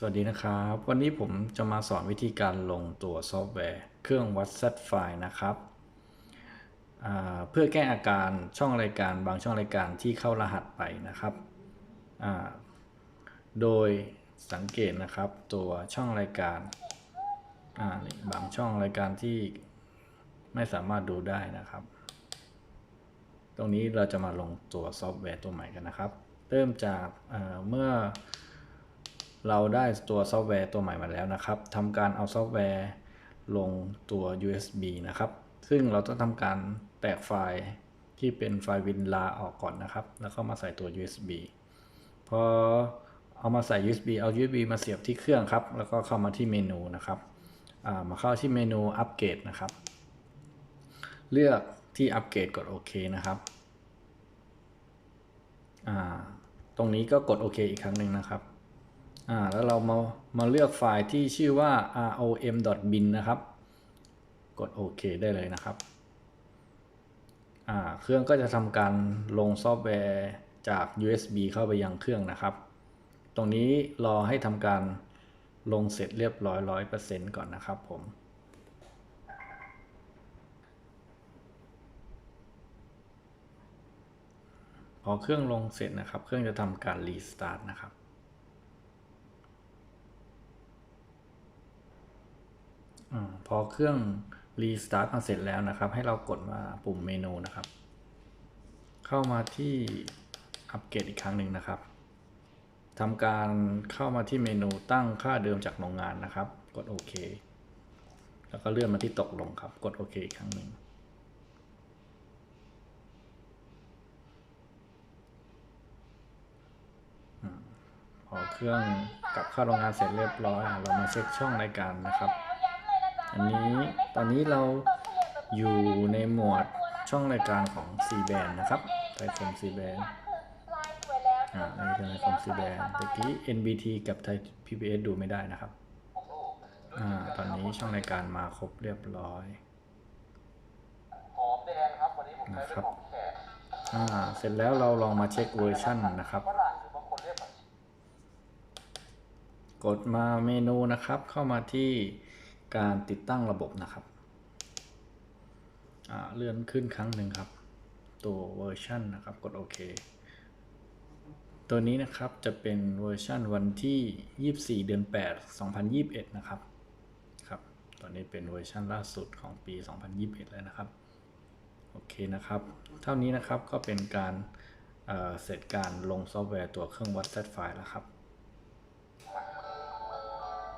สวัสดีนะครับ วันนี้ผมจะมาสอนวิธีการลงตัวซอฟต์แวร์ เครื่องวัดเซตไฟล์นะครับ เพื่อแก้อาการช่องรายการบางช่องรายการที่เข้ารหัสไปนะครับ โดยสังเกตนะครับตัวช่องรายการานี่บางช่องรายการที่ไม่สามารถดูได้นะครับ ตรงนี้เราจะมาลงตัวซอฟต์แวร์ตัวใหม่กันนะครับ เริ่มจากเมื่อ เราได้ตัวซอฟต์แวร์ตัวใหม่มาแล้วนะครับทำการเอาซอฟต์แวร์ลงตัว USB นะครับ ซึ่งเราต้องทำการแตกไฟล์ที่เป็นไฟล์วินลาออกก่อนนะครับ แล้วก็มาใส่ตัว USB พอเอามาใส่ USB เอา USB มาเสียบที่เครื่องครับ แล้วก็เข้ามาที่เมนูนะครับามาเข้าที่เมนูอัปเกรดนะครับ เลือกที่อัปเกรดกดโอเคนะครับตรงนี้ก็กดโอเคอีกครั้งหนึ่งนะครับ อ่าแล้วเรามามาเลือกไฟล์ที่ชื่อว่า rom.bin นะครับ กดโอเคได้เลยนะครับอ่าเครื่องก็จะทำการลงซอฟต์แวร์จาก USB เข้าไปยังเครื่องนะครับ ตรงนี้รอให้ทำการลงเสร็จเรียบร้อย100%ก่อนนะครับผมพอเครื่องลงเสร็จนะครับ เครื่องจะทำการรีสตาร์ทนะครับ อพอเครื่องรีสตาร์ทมาเสร็จแล้วนะครับ ให้เรากดมาปุ่มเมนูนะครับ เข้ามาที่อัปเกรดอีกครั้งหนึ่งนะครับทำการเข้ามาที่เมนูตั้งค่าเดิมจากโรงงานนะครับ กดโอเคแล้วก็เลื่อนมาที่ตกลงครับ กดโอเคอีกครั้งหนึ่งพอเครื่องกลับเข้าโรงงานเสร็จเรียบร้อย เรามาเช็คช่องรายการนะครับ อันนี้ตอนนี้เราอยู่ในหมวดช่องรายการของ C band นะครับไทยคม C band อ่าอันนี้เป็นไทยคม C band ตะกี้ NBT กับไทย PBS ดูไม่ได้นะครับ อ่า ตอนนี้ช่องรายการมาครบเรียบร้อยหอมแดงครับวันนี้ผมใช้เป็นหอมแขกอ่า เสร็จแล้วเราลองมาเช็คเวอร์ชันนะครับฝรั่งหรือบางคนเรียกผักชีกดมาเมนูนะครับ เข้ามาที่ การติดตั้งระบบนะครับ เลื่อนขึ้นครั้งหนึ่งครับ ตัวเวอร์ชันนะครับ กดโอเค ตัวนี้นะครับจะเป็นเวอร์ชันวันที่ 24 เดือน 8 2021 นะครับครับตอนนี้เป็นเวอร์ชันล่าสุดของปี 2021 แล้วนะครับ โอเคนะครับ เท่านี้นะครับก็เป็นการเเสร็จการลงซอฟต์แวร์ตัวเครื่องวัดเซตไฟล์แล้วครับ